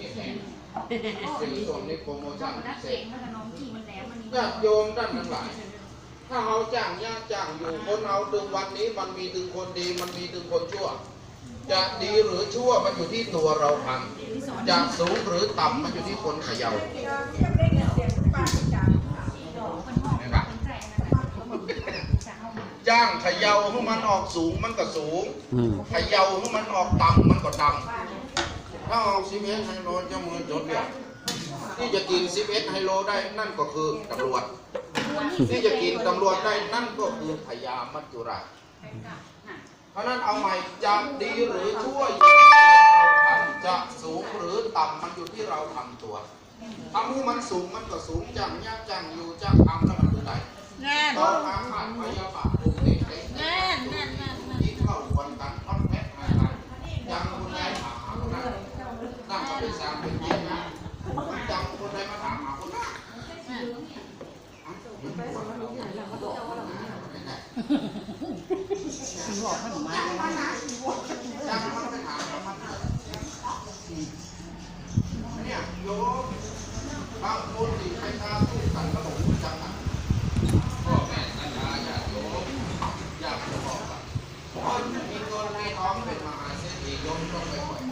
นี่แหงเป็นส่วนในโปรโมชั่นพิเศษงมันขนมที่มันแหลมมันนี่ญาติโยมท่านทั้งหลาย ถ้าเราจ้างญาติจ้างอยู่คนเราดึงวันนี้มันมีถึงคนดีมันมีถึงคนชั่ว จะดีหรือชั่วมันอยู่ที่ตัวเราทำจะสูงหรือต่ำมันอยู่ที่คนเขย่าจ้ามาจ้างเขย่าให้มันออกสูงมันก็สูงเขย่าให้มันออกต่ำมันก็ต่ำ ถ้าเอาสิบเอ็ดไฮโลจะมือจดเนี่ยที่จะกินสิบเอ็ดไฮโลได้นั่นก็คือตำรวจ ที่จะกินตำรวจได้นั่นก็คือพญามัจจุราชเพราะนั้นเอาใหม่จะดีหรือชั่วอยู่ที่เราทำจะสูงหรือต่ำมันอยู่ที่เราทำตัวทำให้มันสูงมันก็สูงจังยากจังอยู่จังทำแล้วมันคือไหนแน่นต่ออาฆาตพยาบาท คุณบอกขนมมาเนี่ยโยมบางคนติดไปตามตู้สันก็บอกจังนักพ่แม่สัญญาโยมอยากบอกว่าคนมีเงินมีองเป็นมหาเศรษฐีโยมต้องไปปอ